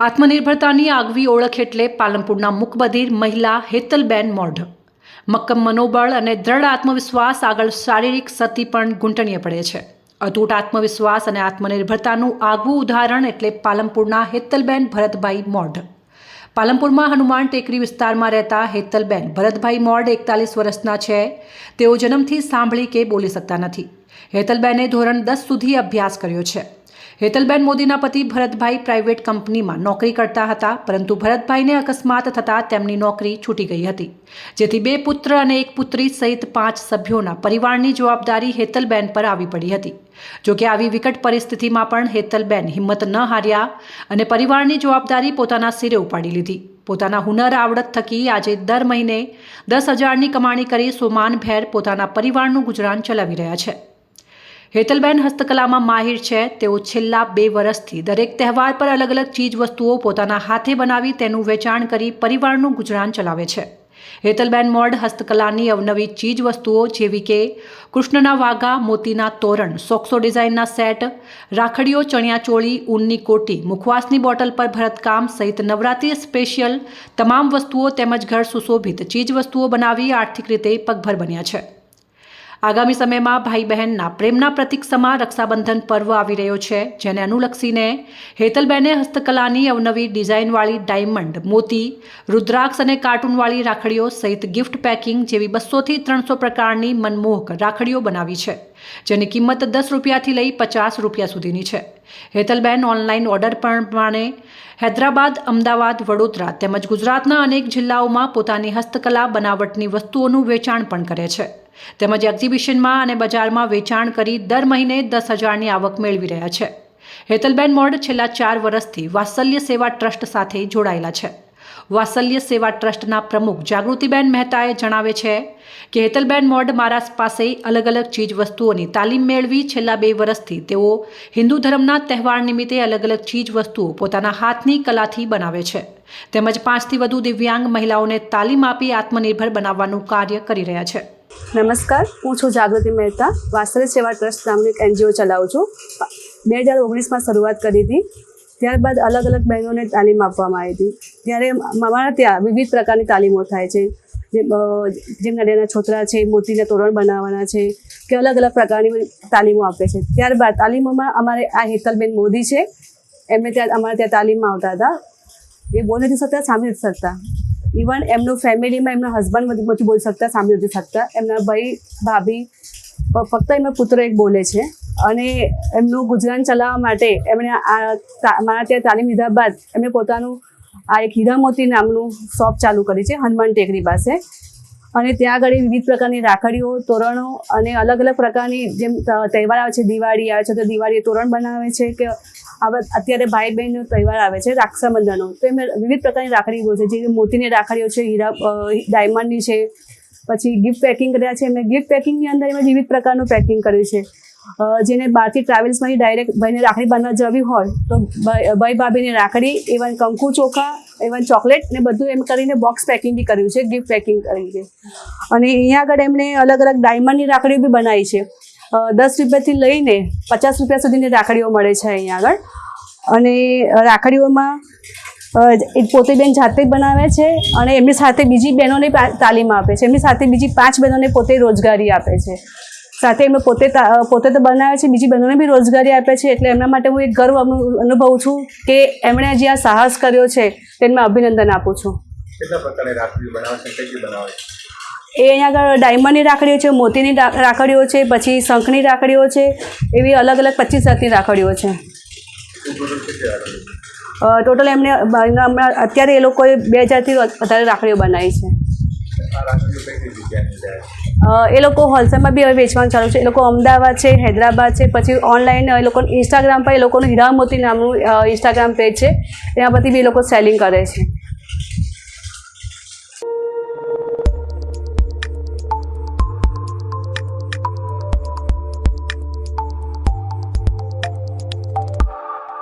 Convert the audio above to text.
આત્મનિર્ભરતાની આગવી ઓળખ એટલે પાલનપુરના મુકબધિર મહિલા હેતલબેન મોઢ. મક્કમ મનોબળ અને દ્રઢ આત્મવિશ્વાસ આગળ શારીરિક સતી પણ ગુંટણીએ પડે છે. અતૂટ આત્મવિશ્વાસ અને આત્મનિર્ભરતાનું આગવું ઉદાહરણ એટલે પાલનપુરના હેતલબેન ભરતભાઈ મોઢ. પાલનપુરમાં હનુમાન ટેકરી વિસ્તારમાં રહેતા હેતલબેન ભરતભાઈ મોઢ એકતાલીસ વર્ષના છે. તેઓ જન્મથી સાંભળી કે બોલી શકતા નથી. હેતલબેને ધોરણ દસ સુધી અભ્યાસ કર્યો છે. હેતલબેન મોદીના પતિ ભરતભાઈ પ્રાઇવેટ કંપનીમાં નોકરી કરતા હતા, પરંતુ ભરતભાઈને અકસ્માત થતાં તેમની નોકરી છૂટી ગઈ હતી. જેથી બે પુત્ર અને એક પુત્રી સહિત પાંચ સભ્યોના પરિવારની જવાબદારી હેતલબેન પર આવી પડી હતી. જોકે આવી વિકટ પરિસ્થિતિમાં પણ હેતલબેન હિંમત ન હાર્યા અને પરિવારની જવાબદારી પોતાના સિરે ઉપાડી લીધી. પોતાના હુનર આવડત થકી આજે દર મહિને દસ હજારની કમાણી કરી સોમાનભેર પોતાના પરિવારનું ગુજરાન ચલાવી રહ્યા છે. હેતલબેન હસ્તકલામાં માહિર છે. તેઓ છેલ્લા બે વર્ષથી દરેક તહેવાર પર અલગ અલગ ચીજ વસ્તુઓ પોતાના હાથે બનાવી તેનું વેચાણ કરી પરિવારનું ગુજરાન ચલાવે છે. હેતલબેન મોડ હસ્તકલાની અવનવી ચીજ વસ્તુઓ જેવી કે કૃષ્ણના વાઘા, મોતીના તોરણ, સોક્સો ડિઝાઇનના સેટ, રાખડીઓ ચણિયાચોળી ઊનની કોટી, મુખવાસની બોટલ પર ભરતકામ સહિત નવરાત્રી સ્પેશિયલ તમામ વસ્તુઓ તેમજ ઘર સુશોભિત ચીજ વસ્તુઓ બનાવી આર્થિક રીતે પગભર બન્યા છે. આગામી સમયમાં ભાઈ બહેનના પ્રેમના પ્રતીક સમા રક્ષાબંધન પર્વ આવી રહ્યો છે, જેને અનુલક્ષીને હેતલબેને હસ્તકલાની અવનવી ડિઝાઇનવાળી ડાયમંડ, મોતી, રુદ્રાક્ષ અને કાર્ટૂનવાળી રાખડીઓ સહિત ગિફ્ટ પેકિંગ જેવી બસોથી ત્રણસો પ્રકારની મનમોહક રાખડીઓ બનાવી છે, જેની કિંમત દસ રૂપિયાથી લઈ પચાસ રૂપિયા સુધીની છે. હેતલબેન ઓનલાઈન ઓર્ડર પ્રમાણે હૈદરાબાદ, અમદાવાદ, વડોદરા તેમજ ગુજરાતના અનેક જિલ્લાઓમાં પોતાની હસ્તકલા બનાવટની વસ્તુઓનું વેચાણ પણ કરે છે. તેમજ એક્ઝિબિશનમાં અને બજારમાં વેચાણ કરી દર મહિને દસ હજારની આવક મેળવી રહ્યા છે. હેતલબેન મોડ છેલ્લા ચાર વર્ષથી વાત્સલ્ય સેવા ટ્રસ્ટ સાથે જોડાયેલા છે. વાત્સલ્ય સેવા ટ્રસ્ટના પ્રમુખ જાગૃતિબેન મહેતાએ જણાવે છે કે હેતલબેન મોડ મારા પાસે અલગ અલગ ચીજ વસ્તુઓની તાલીમ મેળવી છેલ્લા બે વર્ષથી તેઓ હિન્દુ ધર્મના તહેવાર નિમિત્તે અલગ અલગ ચીજ વસ્તુઓ પોતાના હાથની કલાથી બનાવે છે. તેમજ પાંચથી વધુ દિવ્યાંગ મહિલાઓને તાલીમ આપી આત્મનિર્ભર બનાવવાનું કાર્ય કરી રહ્યા છે. નમસ્કાર, હું છું જાગૃતિ મહેતા વાસરી સેવા ટ્રસ્ટ નામની એક એનજીઓ ચલાવું છું. બે હજાર ઓગણીસમાં શરૂઆત કરી હતી. ત્યારબાદ અલગ અલગ બહેનોને તાલીમ આપવામાં આવી હતી. ત્યારે અમારા ત્યાં વિવિધ પ્રકારની તાલીમો થાય છે. જે નડિયાના છોતરા છે, મોતીના તોરણ બનાવવાના છે, કે અલગ અલગ પ્રકારની તાલીમો આપે છે. ત્યારબાદ તાલીમોમાં અમારે આ હેતલબેન મોદી છે. એમને ત્યાં, અમારે ત્યાં તાલીમમાં આવતા હતા. એ બોલી નથી શકતા સાંભળી નથી શકતા ઇવન એમનું ફેમિલીમાં એમના હસબન્ડ બધું નથી બોલી શકતા, સામે નથી શકતા એમના ભાઈ, ભાભી ફક્ત એમના પુત્ર એક બોલે છે. અને એમનું ગુજરાન ચલાવવા માટે એમણે આ મારા ત્યાં તાલીમ લીધા બાદ એમણે પોતાનું આ એક હીરામોતી નામનું શોપ ચાલુ કરી છે, હનુમાન ટેકરી પાસે. અને ત્યાં આગળ વિવિધ પ્રકારની રાખડીઓ, તોરણો અને અલગ અલગ પ્રકારની જેમ તહેવાર આવે છે, દિવાળી આવે છે, તો દિવાળીએ તોરણ બનાવે છે કે અત્યારે ભાઈ બહેનનો તહેવાર આવે છે, રક્ષાબંધનનો. તો એમાં વિવિધ પ્રકારની રાખડીઓ છે જે મોતીની રાખડીઓ છે, હીરા ડાયમંડની છે, પછી ગિફ્ટ પેકિંગ કર્યા છે. એમને ગિફ્ટ પેકિંગની અંદર એમાં વિવિધ પ્રકારનું પેકિંગ કર્યું છે. જેને બહારથી ટ્રાવેલ્સમાંથી ડાયરેક્ટ ભાઈને રાખડી બાંધવા જવી હોય, તો ભાઈ ભાભીની રાખડી ઇવન કંકુ ચોખા ઇવન ચોકલેટ ને બધું એમ કરીને બોક્સ પેકિંગ બી કર્યું છે ગિફ્ટ પેકિંગ કરીને. અને અહીંયા આગળ એમણે અલગ અલગ ડાયમંડની રાખડીઓ બી બનાવી છે. દસ રૂપિયાથી લઈને પચાસ રૂપિયા સુધીની રાખડીઓ મળે છે અહીંયા આગળ. અને રાખડીઓમાં પોતે બેન જાતે બનાવે છે અને એમની સાથે બીજી બહેનોને તાલીમ આપે છે. એમની સાથે બીજી પાંચ બહેનોને પોતે રોજગારી આપે છે. સાથે એમને પોતે પોતે તો બનાવે છે, બીજી બહેનોને બી રોજગારી આપે છે. એટલે એમના માટે હું એક ગર્વ અનુ- અનુભવું છું કે એમણે જે આ સાહસ કર્યો છે તેમાં અભિનંદન આપું છું. કેટલા પ્રકારની રાખડીઓ બનાવે છે? એ અહીંયા આગળ ડાયમંડની રાખડીઓ છે, મોતીની રાખડીઓ છે, પછી શંખની રાખડીઓ છે, એવી અલગ અલગ પચીસ જાતની રાખડીઓ છે. ટોટલ એમને હમણાં અત્યારે એ લોકોએ બે હજારથી વધારે રાખડીઓ બનાવી છે. એ લોકો હોલસેલમાં બી હવે વેચવાનું ચાલુ છે. એ લોકો અમદાવાદ છે, હૈદરાબાદ છે, પછી ઓનલાઈન, એ લોકો ઇન્સ્ટાગ્રામ પર એ લોકોનું હીરામોતી નામનું ઇન્સ્ટાગ્રામ પેજ છે. એના પરથી બી એ લોકો સેલિંગ કરે છે.